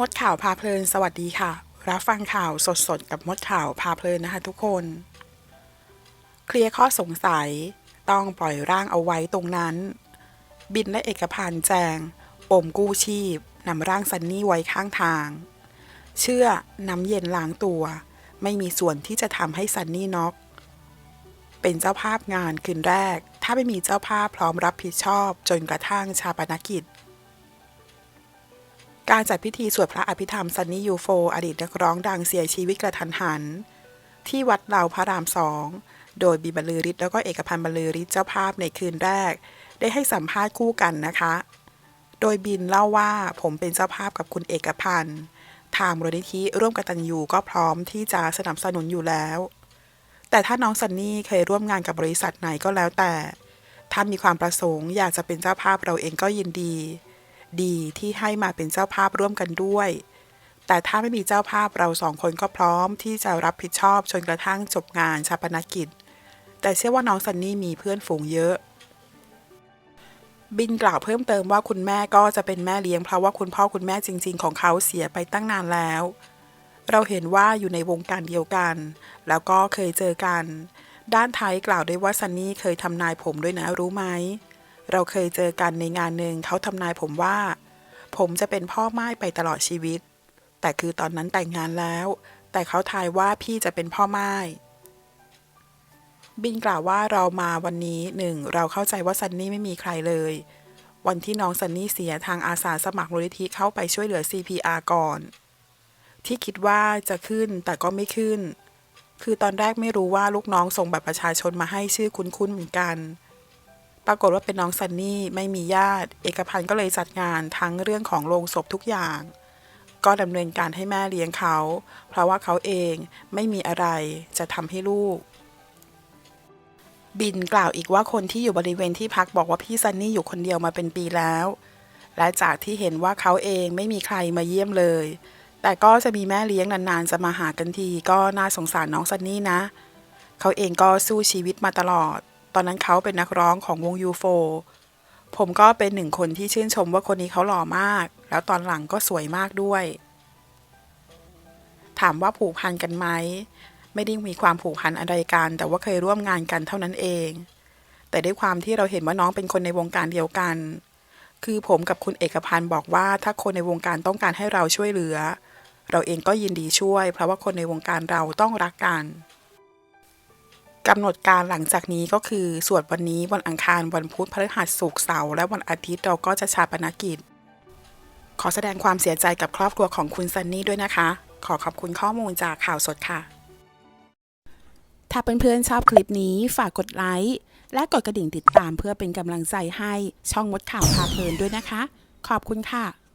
มดข่าวพาเพลินสวัสดีค่ะ รับฟังข่าวสดๆกับมดข่าวพาเพลินนะคะทุกคน เคลียร์ข้อสงสัยต้องปล่อยร่างเอาไว้ตรงนั้น บินและเอกพันธ์แจงปมกู้ชีพนำร่างซันนี่ไว้ข้างทาง เชื่อน้ำเย็นล้างตัว ไม่มีส่วนที่จะทำให้ซันนี่น็อก เป็นเจ้าภาพงานคืนแรก ถ้าไม่มีเจ้าภาพพร้อมรับผิดชอบจนกระทั่งชาปนกิจ การจัดพิธีสวดพระอภิธรรมซันนี่ยูโฟ อดีตนักร้องดังเสียชีวิตกระทันหัน ที่วัดเหล่าพระรามสอง โดยบีบรรลือฤทธิ์แล้วก็เอกพันธ์บรรลือฤทธิ์เจ้าภาพในคืนแรก ได้ให้สัมภาษณ์คู่กันนะคะ โดยบินเล่าว่าผมเป็นเจ้าภาพกับคุณเอกพันธ์ทางมูลนิธิร่วมกตัญญูก็พร้อมที่จะสนับสนุนอยู่แล้ว แต่ถ้าน้องซันนี่เคยร่วมงานกับบริษัทไหนก็แล้วแต่ ถ้ามีความประสงค์อยากจะเป็นเจ้าภาพเราเองก็ยินดี ดีที่ให้มาเป็นเจ้าภาพร่วมกันด้วย แต่ถ้าไม่มีเจ้าภาพเราสองคนก็พร้อมที่จะรับผิดชอบจนกระทั่งจบงานชาปนกิจ แต่เชื่อว่าน้องซันนี่มีเพื่อนฝูงเยอะบินกล่าวเพิ่มเติมว่าคุณแม่ก็จะเป็นแม่เลี้ยงเพราะว่าคุณพ่อคุณแม่จริง ๆ ของเขาเสียไปตั้งนานแล้ว เราเห็นว่าอยู่ในวงการเดียวกัน แล้วก็เคยเจอกัน ด้านไทยกล่าวด้วยว่าซันนี่เคยทำนายผมด้วยนะรู้ไหม เราเคยเจอกันในงานหนึ่งเขาทำนายผมว่า ผมจะเป็นพ่อไม้ไปตลอดชีวิต แต่คือตอนนั้นแต่งงานแล้ว แต่เขาทายว่าพี่จะเป็นพ่อไม้บินกล่าวว่าเรามาวันนี้หนึ่งเราเข้าใจว่าซันนี่ไม่มีใครเลย วันที่น้องซันนี่เสียทางอาสาสมัครมูลนิธิเข้าไปช่วยเหลือ CPR ก่อน ที่คิดว่าจะขึ้นแต่ก็ไม่ขึ้น คือตอนแรกไม่รู้ว่าลูกน้องส่งบัตรประชาชนมาให้ชื่อคุ้นๆเหมือนกัน ปรากฏว่าเป็นน้องซันนี่ไม่มีญาติ เอกพันธ์ก็เลยจัดงานทั้งเรื่องของโรงศพทุกอย่าง ก็ดำเนินการให้แม่เลี้ยงเขา เพราะว่าเขาเองไม่มีอะไรจะทำให้ลูก บินกล่าวอีกว่าคนที่อยู่บริเวณที่พักบอกว่าพี่ซันนี่อยู่คนเดียวมาเป็นปีแล้ว และจากที่เห็นว่าเขาเองไม่มีใครมาเยี่ยมเลย แต่ก็จะมีแม่เลี้ยงนานๆจะมาหากันที ก็น่าสงสารน้องซันนี่นะ เขาเองก็สู้ชีวิตมาตลอด ตอนนั้นเขาเป็นนักร้องของวงยูโฟผมก็เป็นหนึ่งคนที่ชื่นชมว่าคนนี้เขาหล่อมาก แล้วตอนหลังก็สวยมากด้วย ถามว่าผูกพันกันไหม ไม่ได้มีความผูกพันอะไรกัน แต่ว่าเคยร่วมงานกันเท่านั้นเอง แต่ด้วยความที่เราเห็นว่าน้องเป็นคนในวงการเดียวกัน คือผมกับคุณเอกพันธ์บอกว่าถ้าคนในวงการต้องการให้เราช่วยเหลือ เราเองก็ยินดีช่วย เพราะว่าคนในวงการเราต้องรักกัน กำหนดการหลังจากนี้ก็คือ สวดวันนี้วันอังคารวันพุธพฤหัสศุกร์เสาร์และวันอาทิตย์เราก็จะชาปนกิจ ขอแสดงความเสียใจกับครอบครัวของคุณซันนี่ด้วยนะคะ ขอขอบคุณข้อมูลจากข่าวสดค่ะ ถ้าเพื่อนๆชอบคลิปนี้ฝากกดไลค์และกดกระดิ่งติดตามเพื่อเป็นกำลังใจให้ช่องมดข่าวพาเพลินด้วยนะคะ ขอบคุณค่ะ